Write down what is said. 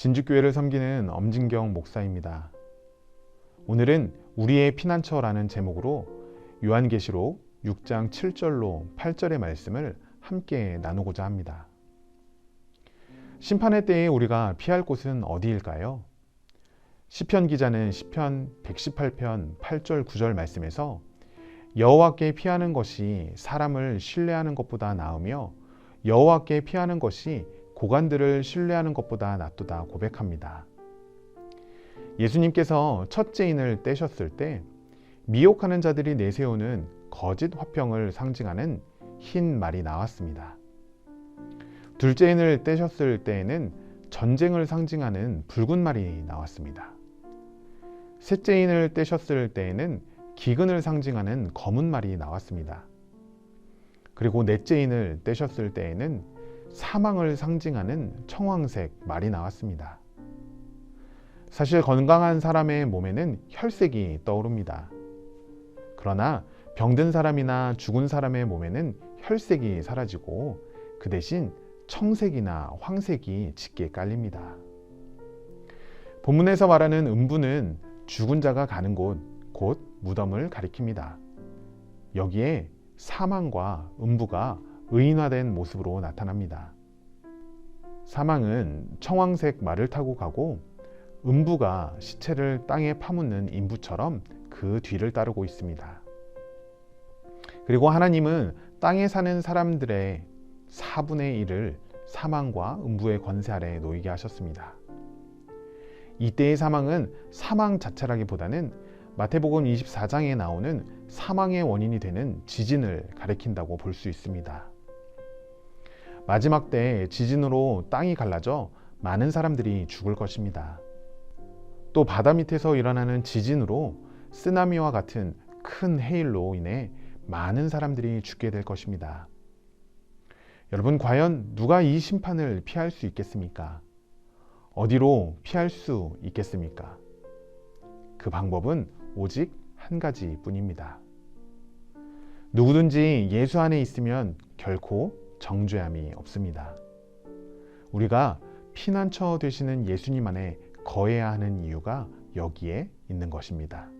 진주교회를 섬기는 엄진경 목사입니다. 오늘은 우리의 피난처라는 제목으로 요한계시록 6장 7절로 8절의 말씀을 함께 나누고자 합니다. 심판의 때에 우리가 피할 곳은 어디일까요? 시편 기자는 시편 118편 8절 9절 말씀에서 여호와께 피하는 것이 사람을 신뢰하는 것보다 나으며 여호와께 피하는 것이 고관들을 신뢰하는 것보다 낫도다 고백합니다. 예수님께서 첫째인을 떼셨을 때 미혹하는 자들이 내세우는 거짓 화평을 상징하는 흰 말이 나왔습니다. 둘째인을 떼셨을 때에는 전쟁을 상징하는 붉은 말이 나왔습니다. 셋째 인을 떼셨을 때에는 기근을 상징하는 검은 말이 나왔습니다. 그리고 넷째 인을 떼셨을 때에는 사망을 상징하는 청황색 말이 나왔습니다. 사실 건강한 사람의 몸에는 혈색이 떠오릅니다. 그러나 병든 사람이나 죽은 사람의 몸에는 혈색이 사라지고 그 대신 청색이나 황색이 짙게 깔립니다. 본문에서 말하는 음부는 죽은 자가 가는 곳, 곧 무덤을 가리킵니다. 여기에 사망과 음부가 의인화된 모습으로 나타납니다. 사망은 청황색 말을 타고 가고 음부가 시체를 땅에 파묻는 인부처럼 그 뒤를 따르고 있습니다. 그리고 하나님은 땅에 사는 사람들의 4분의 1을 사망과 음부의 권세 아래 놓이게 하셨습니다. 이때의 사망은 사망 자체라기보다는 마태복음 24장에 나오는 사망의 원인이 되는 지진을 가리킨다고 볼 수 있습니다. 마지막 때 지진으로 땅이 갈라져 많은 사람들이 죽을 것입니다. 또 바다 밑에서 일어나는 지진으로 쓰나미와 같은 큰 해일로 인해 많은 사람들이 죽게 될 것입니다. 여러분, 과연 누가 이 심판을 피할 수 있겠습니까? 어디로 피할 수 있겠습니까? 그 방법은 오직 한 가지 뿐입니다. 누구든지 예수 안에 있으면 결코 정죄함이 없습니다. 우리가 피난처 되시는 예수님 안에 거해야 하는 이유가 여기에 있는 것입니다.